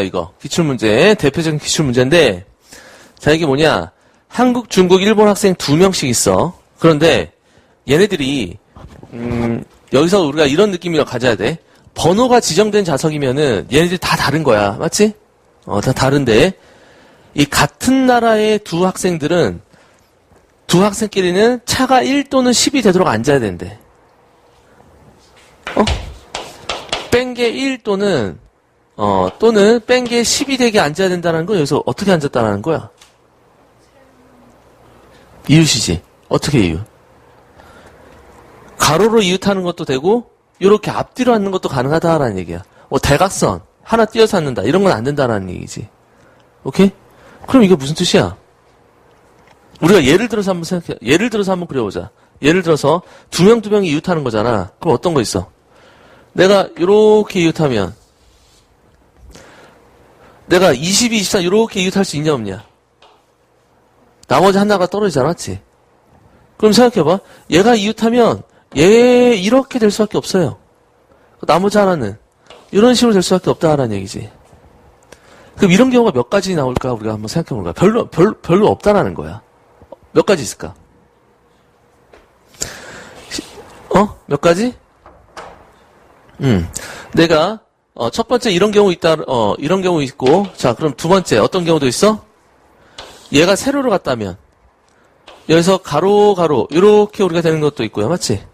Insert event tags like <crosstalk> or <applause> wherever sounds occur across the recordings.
이거. 기출문제 대표적인 기출문제인데 자 이게 뭐냐. 한국 중국 일본 학생 두 명씩 있어. 그런데 얘네들이 음, 여기서 우리가 이런 느낌이라 가져야 돼. 번호가 지정된 자석이면은 얘네들이 다 다른 거야. 맞지? 어 다 다른데. 이 같은 나라의 두 학생들은 두 학생끼리는 차가 1 또는 10이 되도록 앉아야 된대. 어? 뺀 게 1 또는 어, 또는 뺀게 10이 되게 앉아야 된다는 건 여기서 어떻게 앉았다는 거야? 이웃이지. 어떻게 이웃? 가로로 이웃하는 것도 되고, 이렇게 앞뒤로 앉는 것도 가능하다라는 얘기야. 뭐, 대각선. 하나 띄어서 앉는다. 이런 건 안 된다라는 얘기지. 오케이? 그럼 이게 무슨 뜻이야? 우리가 예를 들어서 한번 생각해. 예를 들어서 한번 그려보자. 예를 들어서 두 명 두 명이 이웃하는 거잖아. 그럼 어떤 거 있어? 내가 이렇게 이웃하면 내가 22, 24 이렇게 이웃할 수 있냐 없냐? 나머지 하나가 떨어지지 않았지? 그럼 생각해봐. 얘가 이웃하면 얘 이렇게 될 수밖에 없어요. 나머지 하나는 이런 식으로 될 수밖에 없다라는 얘기지. 그럼 이런 경우가 몇 가지 나올까 우리가 한번 생각해 볼까? 별로 별로 별로 없다라는 거야. 몇 가지 있을까? 어? 몇 가지? 음, 내가 어, 첫 번째 이런 경우 있다, 어, 이런 경우 있고, 자, 그럼 두 번째 어떤 경우도 있어? 얘가 세로로 갔다면, 여기서 가로, 가로, 이렇게 우리가 되는 것도 있고요. 맞지?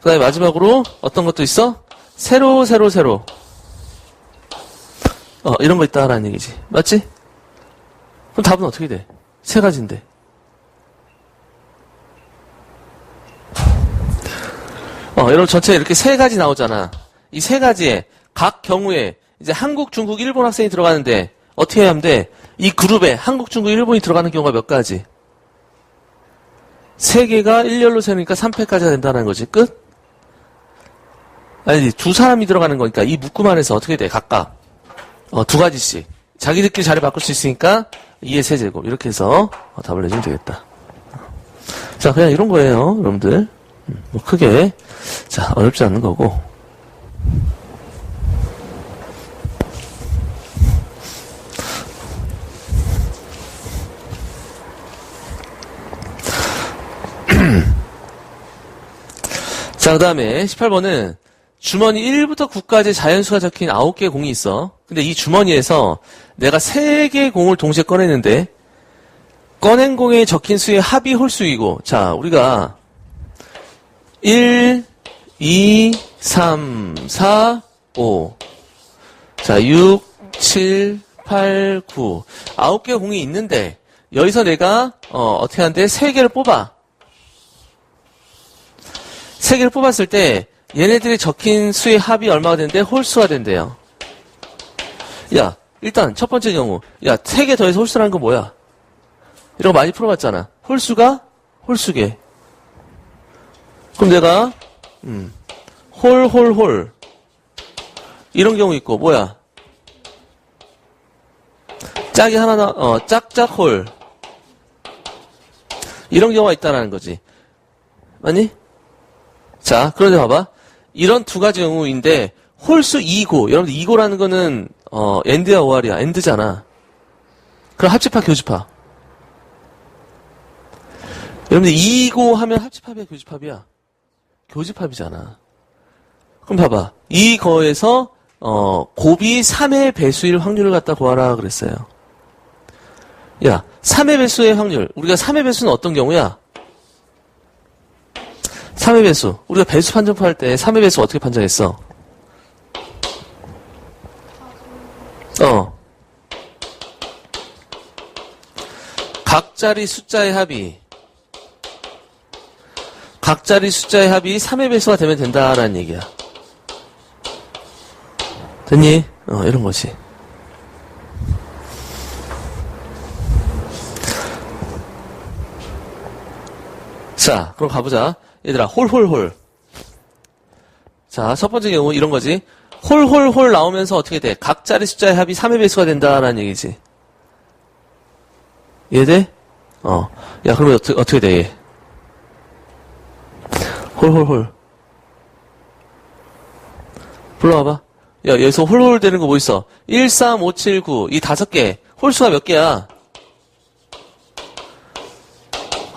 그 다음에 마지막으로 어떤 것도 있어? 세로, 세로, 세로. 어, 이런 거 있다라는 얘기지. 맞지? 그럼 답은 어떻게 돼? 세 가지인데. 어, 여러분 전체 이렇게 세 가지 나오잖아. 이 세 가지에 각 경우에 이제 한국, 중국, 일본 학생이 들어가는데 어떻게 해야 하면 돼? 이 그룹에 한국, 중국, 일본이 들어가는 경우가 몇 가지? 세 개가 일렬로 세니까 3패까지가 된다는 거지. 끝? 아니, 두 사람이 들어가는 거니까 이 묶음 안에서 어떻게 돼? 각각. 어, 두 가지씩. 자기들끼리 자리 바꿀 수 있으니까 2의 세제곱. 이렇게 해서 어, 답을 내주면 되겠다. 자, 그냥 이런 거예요, 여러분들. 음, 뭐 크게. 자, 어렵지 않은 거고. <clears throat> 자, 그 다음에 18번은 주머니 1부터 9까지 자연수가 적힌 9개의 공이 있어. 근데 이 주머니에서 내가 3개의 공을 동시에 꺼내는데 꺼낸 공에 적힌 수의 합이 홀수이고 자, 우리가 1, 2, 3, 4, 5 자, 6, 7, 8, 9 9개의 공이 있는데 여기서 내가 어, 어떻게 하는데 3개를 뽑아. 세 개를 뽑았을 때 얘네들이 적힌 수의 합이 얼마가 된대? 홀수가 된대요. 야, 일단 첫 번째 경우, 야, 세개 더해서 홀수라는 건 뭐야? 이런 거 많이 풀어봤잖아. 홀수가 홀수계. 그럼 내가 음, 홀, 홀, 홀 이런 경우 있고 뭐야? 짝이 하나 나, 어, 짝짝 홀 이런 경우가 있다라는 거지. 맞니? 자, 그런데 봐봐. 이런 두 가지 경우인데 홀수 2고 여러분들 2고라는 거는 어, 엔드야 오알이야. 엔드잖아. 그럼 합집합 교집합. 여러분들 2고 하면 합집합이야 교집합이야? 교집합이잖아. 그럼 봐봐. 이 거에서 어, 곱이 3의 배수일 확률을 갖다 구하라 그랬어요. 야, 3의 배수의 확률. 우리가 3의 배수는 어떤 경우야? 3의 배수. 우리가 배수 판정할 때 3의 배수 어떻게 판정했어? 어. 각자리 숫자의 합이 각 자리 숫자의 합이 3의 배수가 되면 된다라는 얘기야. 됐니? 어, 이런 거지. 자, 그럼 가보자. 얘들아, 홀홀홀. 자, 첫 번째 경우 이런 거지. 홀홀홀 나오면서 어떻게 돼? 각 자리 숫자의 합이 3의 배수가 된다라는 얘기지. 이해돼? 어. 야, 그러면 어떻게, 어떻게 돼, 얘? 홀홀홀. 불러와봐. 야, 여기서 홀홀 되는 거 뭐 있어? 1, 3, 5, 7, 9. 이 다섯 개. 홀수가 몇 개야?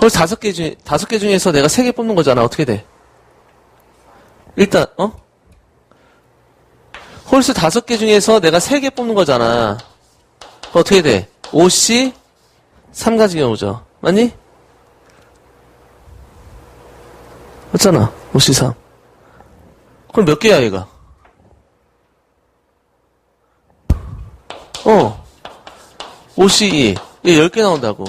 홀수 다섯 개 중에, 다섯 개 중에서 내가 세 개 뽑는 거잖아. 어떻게 돼? 일단, 어? 홀수 다섯 개 중에서 내가 세 개 뽑는 거잖아. 어떻게 돼? 5C, 3가지 경우죠. 맞니? 맞잖아. 5C, 3. 그럼 몇 개야, 얘가? 어. 5C2. 얘 10개 나온다고.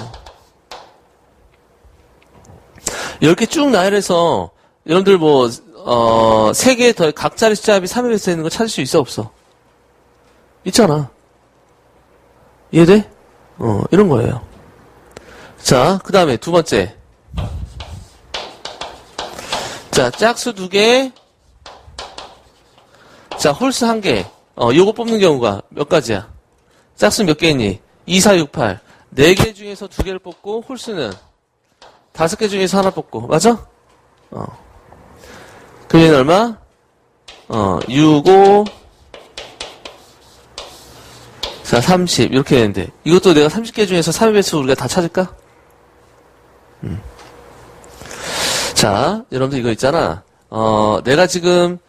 10개 쭉 나열해서, 여러분들 뭐, 어, 3개 더, 각자리 숫자합이 3의 배수 되는 거 찾을 수 있어, 없어? 있잖아. 이해돼? 어, 이런 거예요. 자, 그 다음에 두 번째. 자, 짝수 두 개. 자, 홀수 한 개. 어, 요거 뽑는 경우가 몇 가지야? 짝수 몇개 있니? 2, 4, 6, 8. 네 개 중에서 두 개를 뽑고, 홀수는 다섯 개 중에서 하나 뽑고. 맞아? 어. 얘는 얼마? 어, 6, 5, 자, 30. 이렇게 되는데. 이것도 내가 30개 중에서 3의 배수 우리가 다 찾을까? 음. 자, 여러분들 이거 있잖아. 어, 내가 지금,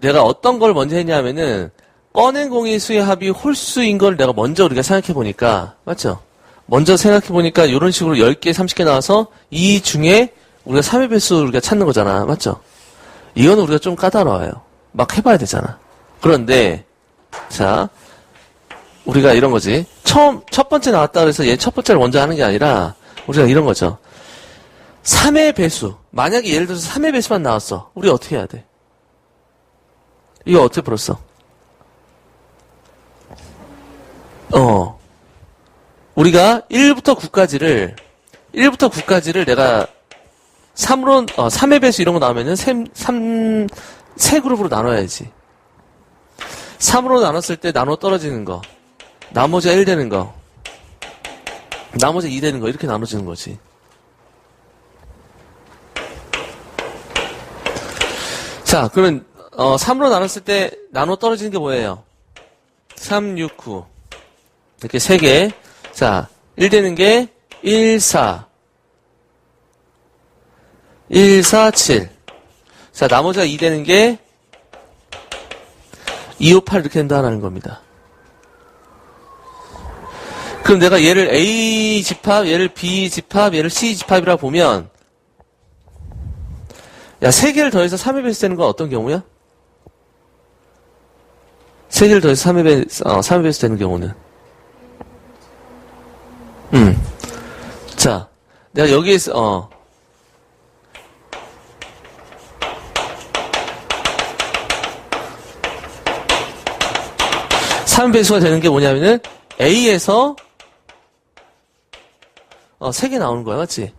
내가 어떤 걸 먼저 했냐면은, 꺼낸 공의 수의 합이 홀수인 걸 내가 먼저 우리가 생각해 보니까, 맞죠? 먼저 생각해 보니까 이런 식으로 10개, 30개 나와서 이 중에 우리가 3의 배수 우리가 찾는 거잖아. 맞죠? 이건 우리가 좀 까다로워요. 막 해봐야 되잖아. 그런데, 자, 우리가 이런 거지. 처음, 첫 번째 나왔다 그래서 얘 첫 번째를 먼저 하는 게 아니라, 우리가 이런 거죠. 3의 배수. 만약에 예를 들어서 3의 배수만 나왔어. 우리 어떻게 해야 돼? 이거 어떻게 풀었어? 어. 우리가 1부터 9까지를, 1부터 9까지를 내가 3으로, 어, 3의 배수 이런 거 나오면은 3, 3, 세 그룹으로 나눠야지. 3으로 나눴을 때 나눠 떨어지는 거. 나머지가 1 되는 거. 나머지 2 되는 거. 이렇게 나눠지는 거지. 자, 그러면, 어, 3으로 나눴을 때 나눠 떨어지는 게 뭐예요? 3, 6, 9. 이렇게 3개. 자, 1 되는 게 1, 4. 1, 4, 7. 자, 나머지가 2 되는 게 2, 5, 8 이렇게 된다는 겁니다. 그럼 내가 얘를 A 집합, 얘를 B 집합, 얘를 C 집합이라고 보면 야, 세 개를 더해서 3의 배수 되는 건 어떤 경우야? 세 개를 더해서 3의 배수, 어, 3의 배수 되는 경우는 음. 자, 내가 여기에서 어3 배수가 되는 게 뭐냐면은 A에서 어, 3개 나오는 거야, 맞지?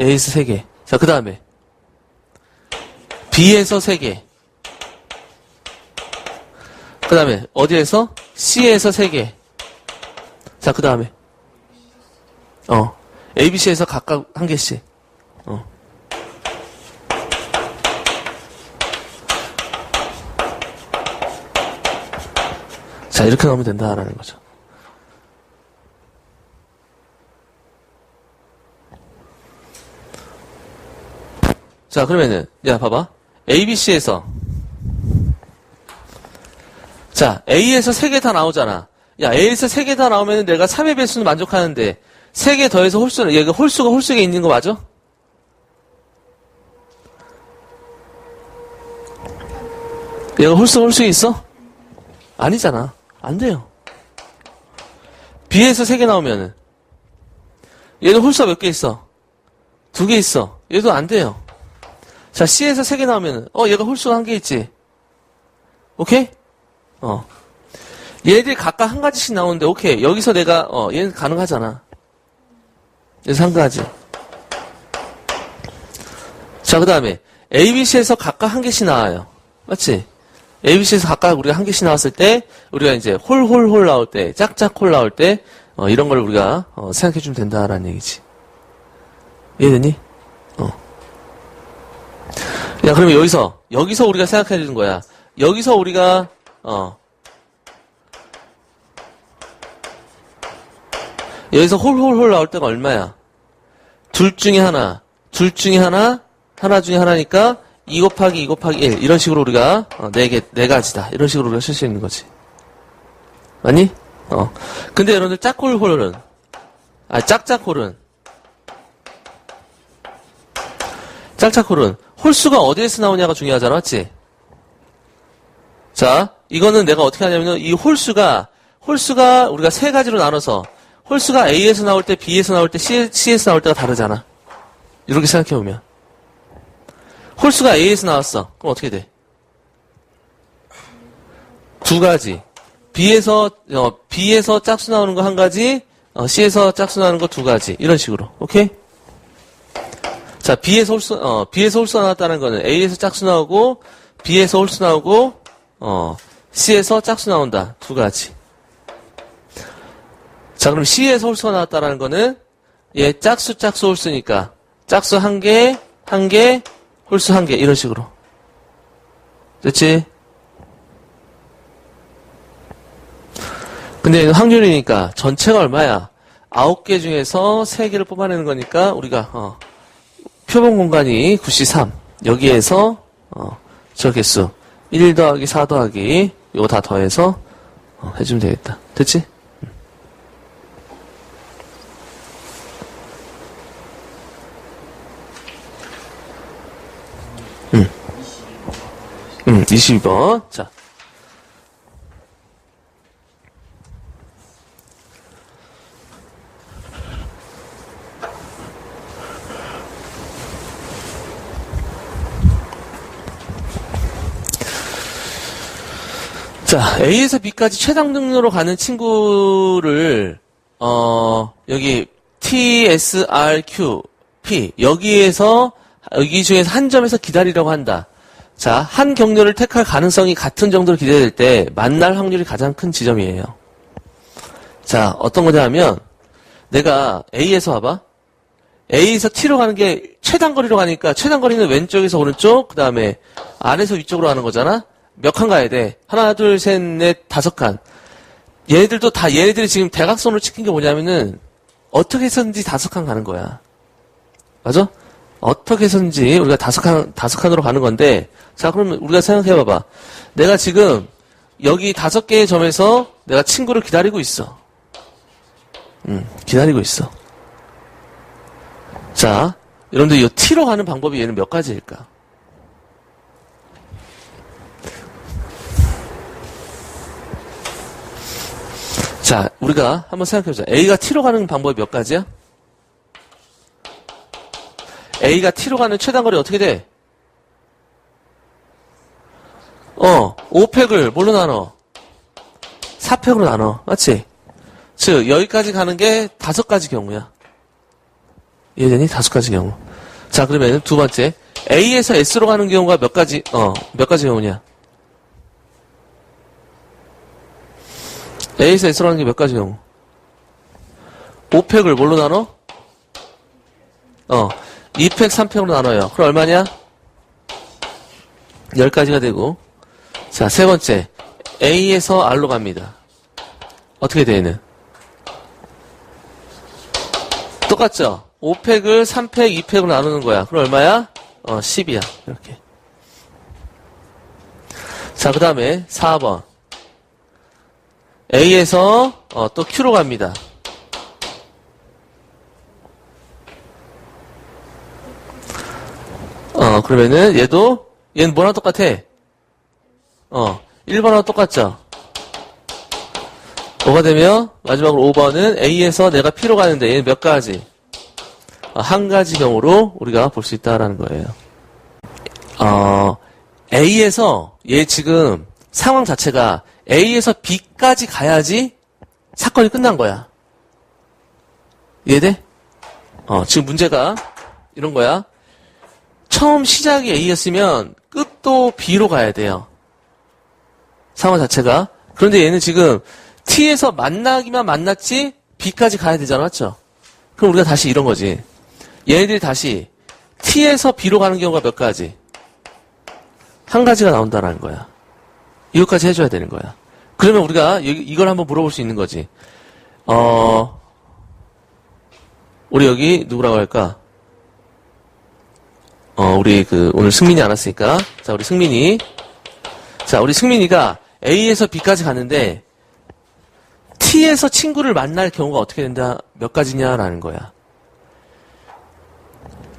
A에서 3개. 자, 그 다음에 B에서 3개. 그 다음에 어디에서? C에서 3개. 자, 그 다음에 어, ABC에서 각각 한 개씩. 어. 자, 이렇게 나오면 된다라는 거죠. 자, 그러면은, 야, 봐봐. ABC에서. 자, A에서 3개 다 나오잖아. 야, A에서 3개 다 나오면 내가 3의 배수는 만족하는데, 3개 더해서 홀수는, 얘가 홀수가 홀수에 있는 거 맞아? 얘가 홀수가 홀수에 있어? 아니잖아. 안 돼요. B에서 3개 나오면은, 얘도 홀수가 몇 개 있어? 두 개 있어. 얘도 안 돼요. 자, C에서 3개 나오면은, 어, 얘가 홀수가 한 개 있지? 오케이? 어. 얘들이 각각 한 가지씩 나오는데, 오케이. 여기서 내가, 어, 얘는 가능하잖아. 그래서 한 가지. 자, 그 다음에, ABC에서 각각 한 개씩 나와요. 맞지? ABC에서 각각 우리가 한 개씩 나왔을 때, 우리가 이제 홀홀홀 나올 때, 짝짝홀 나올 때, 어, 이런 걸 우리가, 어, 생각해주면 된다라는 얘기지. 이해되니? 어. 야, 그러면 여기서, 여기서 우리가 생각해야 되는 거야. 여기서 우리가, 어, 여기서 홀홀홀 나올 때가 얼마야? 둘 중에 하나, 둘 중에 하나, 하나 중에 하나니까 2 곱하기 2 곱하기 1 이런 식으로 우리가 어, 네 개, 네 가지다 이런 식으로 우리가 쓸 수 있는 거지. 아니? 어. 근데 여러분들 짝홀홀은 아 짝짝홀은 짝짝홀은 홀수가 어디에서 나오냐가 중요하잖아, 맞지? 자, 이거는 내가 어떻게 하냐면은 이 홀수가 홀수가 우리가 세 가지로 나눠서 홀수가 A에서 나올 때, B에서 나올 때, C, C에서 나올 때가 다르잖아. 이렇게 생각해 보면 홀수가 A에서 나왔어. 그럼 어떻게 돼? 두 가지. B에서 어, B에서 짝수 나오는 거 한 가지, 어, C에서 짝수 나오는 거 두 가지. 이런 식으로. 오케이? 자, B에서 홀수, 어, B에서 홀수 나왔다는 거는 A에서 짝수 나오고, B에서 홀수 나오고, 어, C에서 짝수 나온다. 두 가지. 자, 그럼 C에서 홀수가 나왔다는 거는, 얘 짝수, 짝수, 홀수니까, 짝수 한 개, 한 개, 홀수 한 개, 이런 식으로. 됐지? 근데 확률이니까, 전체가 얼마야? 아홉 개 중에서 세 개를 뽑아내는 거니까, 우리가, 어, 표본 공간이 9C3. 여기에서, 어, 저 개수. 1 더하기 4 더하기, 요거 다 더해서, 어, 해주면 되겠다. 됐지? 응. 응, 22번. 자. 자, A에서 B까지 최단 등로로 가는 친구를, 어, 여기, T, S, R, Q, P. 여기에서, 여기 중에서 한 점에서 기다리려고 한다. 자, 한 경로를 택할 가능성이 같은 정도로 기대될 때, 만날 확률이 가장 큰 지점이에요. 자, 어떤 거냐 하면, 내가 A에서 와봐. A에서 T로 가는 게 최단 거리로 가니까, 최단 거리는 왼쪽에서 오른쪽, 그 다음에 아래에서 위쪽으로 가는 거잖아? 몇 칸 가야 돼? 하나, 둘, 셋, 넷, 다섯 칸. 얘네들도 다, 얘네들이 지금 대각선으로 찍힌 게 뭐냐면은, 어떻게 해서든지 다섯 칸 가는 거야. 맞아? 어떻게 해서든지 우리가 다섯 칸, 다섯 칸으로 가는 건데, 자, 그러면 우리가 생각해 봐봐. 내가 지금, 여기 다섯 개의 점에서 내가 친구를 기다리고 있어. 음, 기다리고 있어. 자, 여러분들 이 T로 가는 방법이 얘는 몇 가지일까? 자, 우리가 한번 생각해보자. A가 T로 가는 방법이 몇 가지야? A가 T로 가는 최단거리 어떻게 돼? 어, 5팩을 뭘로 나눠? 4팩으로 나눠. 맞지? 즉, 여기까지 가는 게 다섯 가지 경우야. 이해되니? 다섯 가지 경우. 자, 그러면 두 번째. A에서 S로 가는 경우가 몇 가지, 어, 몇 가지 경우냐? A에서 S로 가는 게 몇 가지 경우? 5팩을 뭘로 나눠? 어, 2팩, 3팩으로 나눠요. 그럼 얼마냐? 10가지가 되고. 자, 세 번째. A에서 R로 갑니다. 어떻게 돼, 얘는? 똑같죠? 5팩을 3팩, 2팩으로 나누는 거야. 그럼 얼마야? 어, 10이야. 이렇게. 자, 그 다음에 4번. A에서 어, 또 Q로 갑니다. 어, 그러면은 얘도 얘는 뭐랑 똑같아? 어, 1번하고 똑같죠? 뭐가 되면 마지막으로 5번은 A에서 내가 P로 가는데 얘는 몇 가지? 어, 한 가지 경우로 우리가 볼 수 있다라는 거예요. 어, A에서 얘 지금 상황 자체가 A에서 B까지 가야지 사건이 끝난 거야. 이해돼? 어, 지금 문제가 이런 거야. 처음 시작이 A였으면 끝도 B로 가야 돼요. 상황 자체가. 그런데 얘는 지금 T에서 만나기만 만났지 B까지 가야 되잖아. 맞죠? 그럼 우리가 다시 이런 거지. 얘네들이 다시 T에서 B로 가는 경우가 몇 가지? 한 가지가 나온다라는 거야. 이것까지 해줘야 되는 거야. 그러면 우리가 이- 이걸 한번 물어볼 수 있는 거지. 어, 우리 여기 누구라고 할까? 어, 우리 그, 오늘 승민이 안 왔으니까. 자, 우리 승민이. 자, 우리 승민이가 A에서 B까지 갔는데, T에서 친구를 만날 경우가 어떻게 된다? 몇 가지냐라는 거야.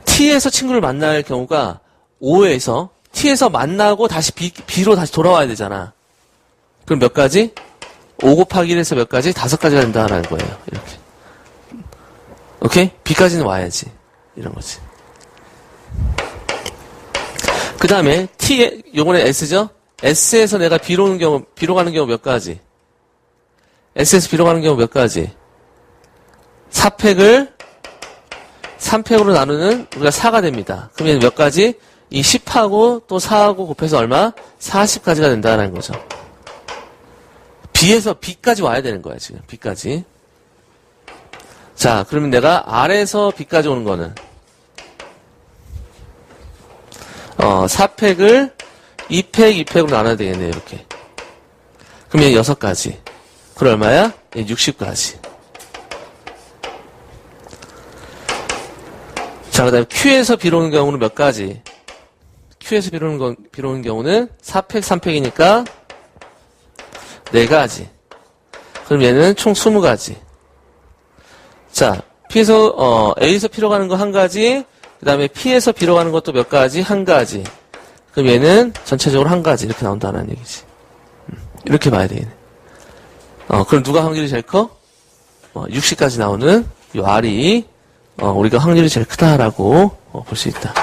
T에서 친구를 만날 경우가 5에서 T에서 만나고 다시 B, B로 다시 돌아와야 되잖아. 그럼 몇 가지? 5 곱하기 1에서 몇 가지? 다섯 가지가 된다라는 거예요. 이렇게. 오케이? B까지는 와야지. 이런 거지. 그 다음에 T에, 요번에 S죠? S에서 내가 B로 오는 경우, B로 가는 경우 몇 가지? S에서 B로 가는 경우 몇 가지? 4팩을 3팩으로 나누는 우리가 4가 됩니다. 그러면 몇 가지? 이 10하고 또 4하고 곱해서 얼마? 40까지가 된다는 거죠. B에서 B까지 와야 되는 거야, 지금. B까지. 자, 그러면 내가 R에서 B까지 오는 거는 어, 4팩을 2팩, 2팩으로 나눠야 되겠네요, 이렇게. 그러면 6가지. 그럼 얼마야? 60가지. 자, 그 다음에 Q에서 B로 오는 경우는 몇 가지? Q에서 B로 오는, 건, B로 오는 경우는 4팩, 3팩이니까 4가지. 그럼 얘는 총 20가지. 자, P에서, 어, A에서 P로 가는 거 한 가지, 그 다음에 P에서 B로 가는 것도 몇 가지? 한 가지. 그럼 얘는 전체적으로 한 가지. 이렇게 나온다는 얘기지. 음, 이렇게 봐야 되겠네. 어, 그럼 누가 확률이 제일 커? 어, 60까지 나오는 이 R이, 어, 우리가 확률이 제일 크다라고 어, 볼수 있다.